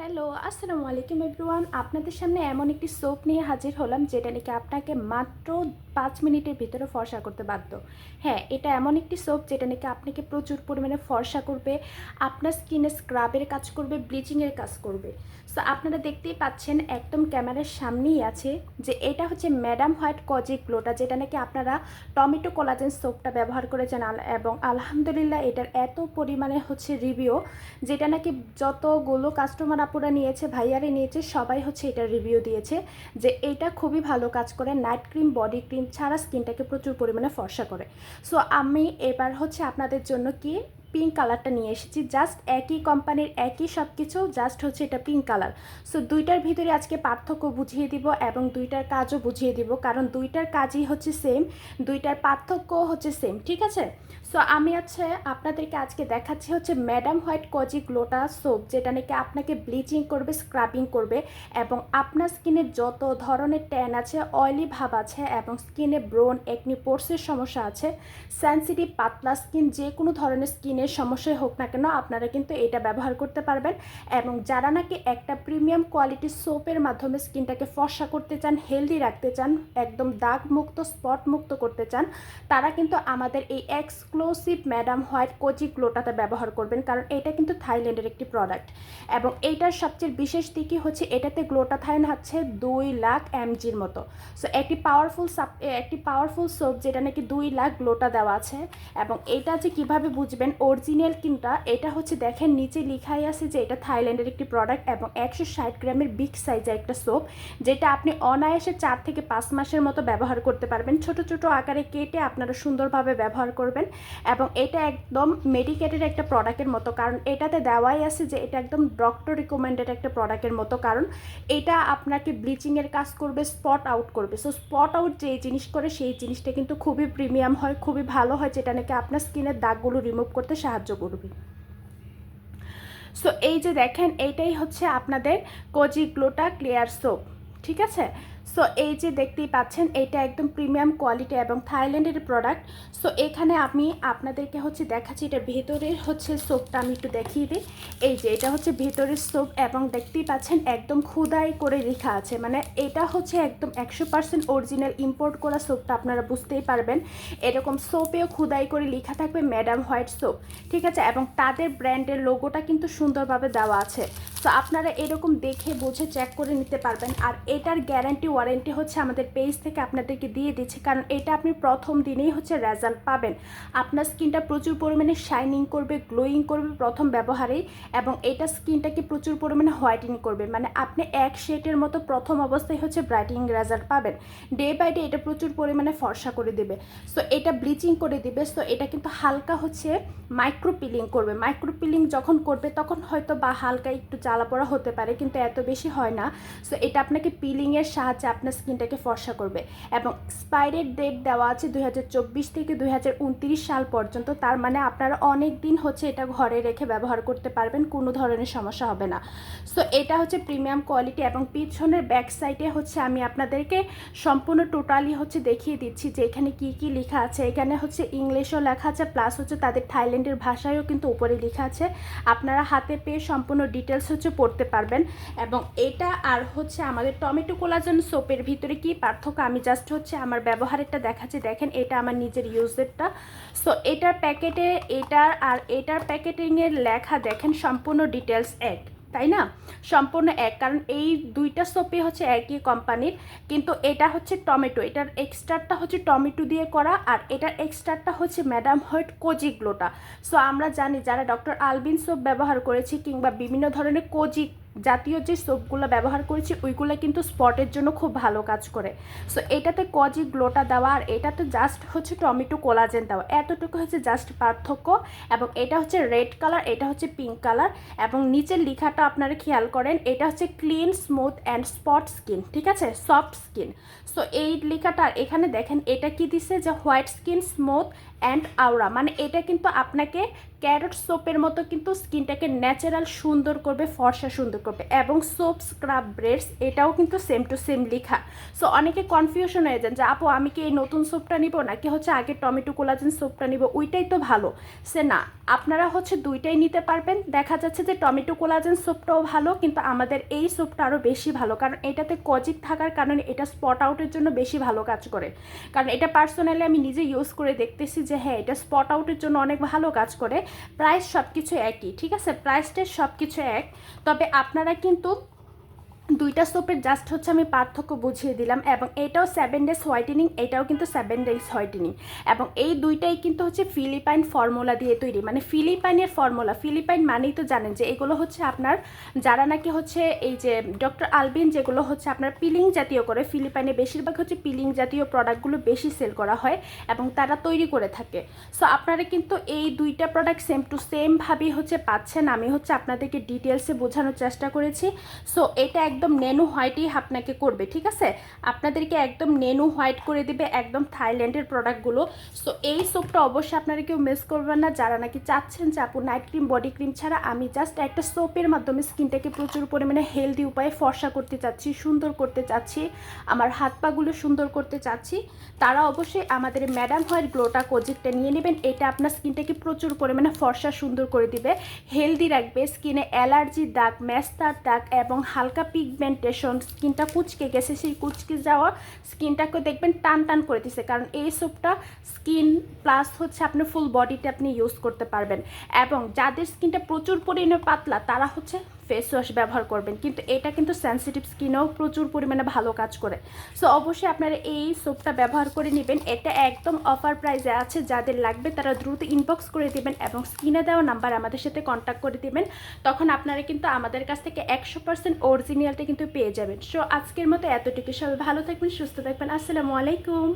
Hello, আসসালামু আলাইকুম everyone. আপনাদের সামনে এমন একটি সোপ নিয়ে হাজির হলাম, যেটা নাকি আপনাকে মাত্র পাঁচ মিনিটের ভিতরে ফর্সা করতে বাধ্য। হ্যাঁ এটা এমন একটি সোপ যেটা নাকি আপনাকে প্রচুর পরিমাণে ফর্সা করবে, আপনার স্কিনে স্ক্রাবের কাজ করবে ব্লিচিংয়ের কাজ করবে। সো আপনারা দেখতেই পাচ্ছেন একদম ক্যামেরার সামনেই আছে যে এটা হচ্ছে ম্যাডাম হোয়াইট কজিক গ্লোটা যেটা নাকি আপনারা টমেটো কোলাজেন সোপটা ব্যবহার করেছেন এবং আলহামদুলিল্লাহ এটার এত পরিমাণে হচ্ছে রিভিউ যেটা নাকি যতগুলো কাস্টমার আপুরা নিয়েছে ভাইয়ারে নিয়েছে, সবাই হচ্ছে এটার রিভিউ দিয়েছে যে এটা খুবই ভালো কাজ করে। নাইট ক্রিম বডি ক্রিম ছাড়া স্কিনটাকে প্রচুর পরিমাণে ফর্সা করে। সো আমি এবার হচ্ছে আপনাদের জন্য কি পিঙ্ক কালারটা নিয়ে এসেছি। জাস্ট একই কোম্পানির একই সব কিছু জাস্ট হচ্ছে এটা পিঙ্ক কালার সো দুইটার ভিতরে আজকে পার্থক্য বুঝিয়ে দিব এবং দুইটার কাজও বুঝিয়ে দিব। কারণ দুইটার কাজই হচ্ছে সেম দুইটার পার্থক্য হচ্ছে সেম ঠিক আছে? সো আমি আছে আপনাদেরকে আজকে দেখাচ্ছি হচ্ছে ম্যাডাম হোয়াইট কজি গ্লোটা সোপ, যেটা নাকি আপনাকে ব্লিচিং করবে, স্ক্রাবিং করবে এবং আপনার স্কিনে যত ধরনের ট্যান আছে, অয়েলি ভাব আছে এবং স্কিনে ব্রোন, একনি, পোর্সের সমস্যা আছে, সেন্সিটিভ, পাতলা স্কিন, যে কোনো ধরনের স্কিনের সমস্যাই হোক না কেন আপনারা কিন্তু এটা ব্যবহার করতে পারবেন এবং যারা নাকি একটা প্রিমিয়াম কোয়ালিটির সোপের মাধ্যমে স্কিনটাকে ফর্সা করতে চান, হেলদি রাখতে চান, একদম দাগ মুক্ত স্পট মুক্ত করতে চান, তারা কিন্তু আমাদের এই এক্সক্লুসিভ ম্যাডাম হোয়াইট কোচি গ্লোটাতে ব্যবহার করবেন, কারণ এটা কিন্তু থাইল্যান্ডের একটি প্রোডাক্ট এবং এইটার সবচেয়ে বিশেষ দিকই হচ্ছে এটাতে গ্লোটাথাইন হচ্ছে দুই লাখ এমজির মতো। সো একটি পাওয়ারফুল সাপ একটি পাওয়ারফুল সোপ যেটা নাকি দুই লাখ গ্লোটা দেওয়া আছে। এবং এটা যে কীভাবে বুঝবেন অরিজিনাল কিনটা, এটা হচ্ছে দেখেন নিচে লিখাই আছে যে এটা থাইল্যান্ডের একটি প্রোডাক্ট এবং একশো ষাট গ্রামের বিগ সাইজের একটা সোপ যেটা আপনি অনায়াসে চার থেকে পাঁচ মাসের মতো ব্যবহার করতে পারবেন। ছোট ছোট আকারে কেটে আপনারা সুন্দরভাবে ব্যবহার করবেন। এবং এটা একদম মেডিকেটেড একটা প্রোডাক্টের মতো। কারণ এটাতে দেওয়াই আছে যে এটা একদম ডক্টর রিকমেন্ডেড একটা প্রোডাক্টের মতো। কারণ এটা আপনাকে ব্লিচিংয়ের কাজ করবে স্পট আউট করবে। সো স্পট আউট যে জিনিস করে, সেই জিনিসটা কিন্তু খুবই প্রিমিয়াম হয়, খুবই ভালো হয়, যেটা নাকি আপনার স্কিনের দাগগুলো রিমুভ করতে সাহায্য করবে। সো এই যে দেখেন এইটাই হচ্ছে আপনাদের কোজি গ্লোটা ক্লিয়ার সোপ ঠিক আছে? সো এই যে দেখতেই পাচ্ছেন, এটা একদম প্রিমিয়াম কোয়ালিটি এবং থাইল্যান্ডের প্রোডাক্ট সো এখানে আমি আপনাদেরকে হচ্ছে দেখাচ্ছি, এটা ভেতরের হচ্ছে সোপটা আমি একটু দেখিয়ে দিই। এই যে, এটা হচ্ছে ভেতরের সোপ এবং দেখতেই পাচ্ছেন, একদম খুদাই করে লেখা আছে। মানে এটা হচ্ছে একদম একশো পার্সেন্ট অরিজিনাল ইম্পোর্ট করা সোপটা আপনারা বুঝতেই পারবেন। এরকম সোপেও খুদাই করে লেখা থাকবে ম্যাডাম হোয়াইট সোপ ঠিক আছে? এবং তাদের ব্র্যান্ডের লোগোটা কিন্তু সুন্দরভাবে দেওয়া আছে। সো আপনারা এরকম দেখে বুঝে চেক করে নিতে পারবেন। আর এটার গ্যারান্টি ওয়ারেন্টি হচ্ছে আমাদের পেজ থেকে আপনাদেরকে দিয়ে দিচ্ছে, কারণ এটা আপনি প্রথম দিনেই হচ্ছে রেজাল্ট পাবেন। আপনার স্কিনটা প্রচুর পরিমাণে শাইনিং করবে গ্লোয়িং করবে প্রথম ব্যবহারেই, এবং এটা স্কিনটাকে প্রচুর পরিমাণে হোয়াইটিং করবে। মানে আপনি এক শেডের মতো প্রথম অবস্থায় হচ্ছে ব্রাইটিং রেজাল্ট পাবেন। ডে বাই ডে এটা প্রচুর পরিমাণে ফর্সা করে দেবে। সো এটা ব্লিচিং করে দিবে। সো এটা কিন্তু হালকা হচ্ছে মাইক্রো পিলিং করবে। মাইক্রো পিলিং যখন করবে, তখন হয়তো বা হালকা একটু জ্বালাপোড়া হতে পারে, কিন্তু এত বেশি হয় না। সো এটা আপনাকে পিলিংয়ের সাহায্যে আপনার স্কিনটাকে ফর্সা করবে। এবং এক্সপায়ারের ডেট দেওয়া আছে দু হাজার চব্বিশ থেকে দু হাজার উনত্রিশ সাল পর্যন্ত। তার মানে আপনারা অনেক দিন হচ্ছে এটা ঘরে রেখে ব্যবহার করতে পারবেন, কোনো ধরনের সমস্যা হবে না। সো এটা হচ্ছে প্রিমিয়াম কোয়ালিটি এবং পিছনের ব্যাক সাইডে হচ্ছে আমি আপনাদেরকে সম্পূর্ণ টোটালি হচ্ছে দেখিয়ে দিচ্ছি যে এখানে কি কি লেখা আছে। এখানে হচ্ছে ইংলিশও লেখা আছে প্লাস হচ্ছে তাদের থাইল্যান্ডের ভাষায়ও কিন্তু উপরে লেখা আছে। আপনারা হাতে পেয়ে সম্পূর্ণ ডিটেলস হচ্ছে পড়তে পারবেন। এবং এটা আর হচ্ছে আমাদের টমেটো কোলাজন সোপের ভিতরে কি পার্থক্য? আমি জাস্ট হচ্ছে আমার ব্যবহারেরটা দেখাচ্ছি। দেখেন, এটা আমার নিজের ইউজেরটা সো এটার প্যাকেটে এটার আর এটার প্যাকেটিংয়ের লেখা দেখেন, সম্পূর্ণ ডিটেলস এক, তাই না? সম্পূর্ণ এক, কারণ এই দুইটা সোপে হচ্ছে একই কোম্পানির কিন্তু এটা হচ্ছে টমেটো এটার এক্সট্রাটা হচ্ছে টমেটো দিয়ে করা, আর এটার এক্সট্রাটা হচ্ছে ম্যাডাম হোয়াইট কোজি গ্লোটা সো আমরা জানি, যারা ডক্টর আলবিন সোপ ব্যবহার করেছি, কিংবা বিভিন্ন ধরনের কোজি জাতীয় যে সোপগুলো ব্যবহার করেছি, ওইগুলো কিন্তু স্পটের জন্য খুব ভালো কাজ করে। সো এটাতে কজি গ্লোটা দেওয়া আর এটাতে জাস্ট হচ্ছে টমেটো কোলাজেন দেওয়া। এতটুকু হচ্ছে জাস্ট পার্থক্য এবং এটা হচ্ছে রেড কালার এটা হচ্ছে পিঙ্ক কালার এবং নিচের লেখাটা আপনারা খেয়াল করেন, এটা হচ্ছে clean smooth and spot skin ঠিক আছে? সফট স্কিন সো এই লেখাটা, এখানে দেখেন, এটা কি দিছে? যে white skin smooth and aura মানে এটা কিন্তু আপনাকে ক্যারট সোপের মতো কিন্তু স্কিনটাকে ন্যাচারাল সুন্দর করবে, ফর্সা সুন্দর করবে এবং সোপ স্ক্রাব ব্রেডস এটাও কিন্তু সেম টু সেম লেখা। সো অনেকে কনফিউশন হয়ে যান যে, আপু, আমি কি এই নতুন সোপটা নিব? নাকি হচ্ছে আগে টমেটো কোলাজেন সোপটা নিব? ওইটাই তো ভালো। সে না, আপনারা হচ্ছে দুইটাই নিতে পারবেন। দেখা যাচ্ছে যে, টমেটো কোলাজেন সোপটাও ভালো, কিন্তু আমাদের এই সোপটা আরও বেশি ভালো, কারণ এটাতে কজিক থাকার কারণে এটা স্পট আউটের জন্য বেশি ভালো কাজ করে। কারণ এটা পার্সোনালি আমি নিজে ইউজ করে দেখতেছি যে হ্যাঁ এটা স্পট আউটের জন্য অনেক ভালো কাজ করে। প্রাইস সব কিছু একই, ঠিক আছে? প্রাইসটা সব কিছু এক। তবে আপনারা কিন্তু দুইটা সোপের জাস্ট হচ্ছে আমি পার্থক্য বুঝিয়ে দিলাম এবং এটাও সেভেন ডেজ হোয়াইটেনিং এটাও কিন্তু সেভেন ডেজ হোয়াইটেনিং এবং এই দুইটাই কিন্তু হচ্ছে ফিলিপাইন ফর্মুলা দিয়ে তৈরি। মানে ফিলিপাইনের ফর্মুলা ফিলিপাইন মানেই তো জানেন যে এগুলো হচ্ছে আপনার যারা নাকি হচ্ছে এই যে ডক্টর আলবিন যেগুলো হচ্ছে আপনার পিলিং জাতীয় করে ফিলিপাইনে বেশিরভাগ হচ্ছে পিলিং জাতীয় প্রোডাক্টগুলো বেশি সেল করা হয় এবং তারা তৈরি করে থাকে। সো আপনারা কিন্তু এই দুইটা প্রোডাক্ট সেম টু সেমভাবেই হচ্ছে পাচ্ছেন। আমি হচ্ছে আপনাদেরকে ডিটেলসে বোঝানোর চেষ্টা করেছি। সো এটা একদম নেনু হোয়াইটই আপনাকে করবে, ঠিক আছে? আপনাদেরকে একদম নেনু হোয়াইট করে দিবে একদম থাইল্যান্ডের প্রোডাক্টগুলো। সো, এই সোপটা অবশ্যই আপনারা কেউ মিস করবেন না। যারা নাকি চাচ্ছেন যে আপু নাইট ক্রিম, বডি ক্রিম ছাড়া, আমি জাস্ট একটা সোপের মাধ্যমে স্কিনটাকে প্রচুর পরিমাণে হেলদি উপায়ে ফর্সা করতে চাচ্ছি, সুন্দর করতে চাচ্ছি, আমার হাত পাগুলো সুন্দর করতে চাচ্ছি, তারা অবশ্যই আমাদের ম্যাডাম হোয়াইট গ্লোটা কোজিকটা নিয়ে নেবেন। এটা আপনার স্কিনটাকে প্রচুর পরিমাণে ফর্সা, সুন্দর করে দিবে। হেলদি রাখবে, স্কিনে অ্যালার্জি, দাগ, ম্যাস্তার দাগ এবং হালকা পিগমেন্টেশন স্কিনটা কুচকে গেছে, সেই কুচকে যাওয়া স্কিনটাকে দেখবেন টান টান করে দিছে। কারণ এই সোপটা স্কিন প্লাস হচ্ছে আপনার ফুল বডিতে আপনি ইউজ করতে পারবেন। এবং যাদের স্কিনটা প্রচুর পরিমাণে পাতলা, তারা হচ্ছে ফেস ওয়াশ ব্যবহার করবেন। কিন্তু এটা কিন্তু সেন্সিটিভ স্কিনেও প্রচুর পরিমাণে ভালো কাজ করে। সো অবশ্যই আপনারা এই সোপটা ব্যবহার করে নেবেন। এটা একদম অফার প্রাইসে আছে। যাদের লাগবে তারা দ্রুত ইনবক্স করে দেবেন এবং স্ক্রিনে দেওয়া নাম্বার আমাদের সাথে কন্ট্যাক্ট করে দেবেন। তখন আপনারা কিন্তু আমাদের কাছ থেকে একশো পার্সেন্ট অরিজিনালটা কিন্তু পেয়ে যাবেন। সো আজকের মতো এতটুকু সবাই ভালো থাকবেন, সুস্থ থাকবেন। আসসালামু আলাইকুম।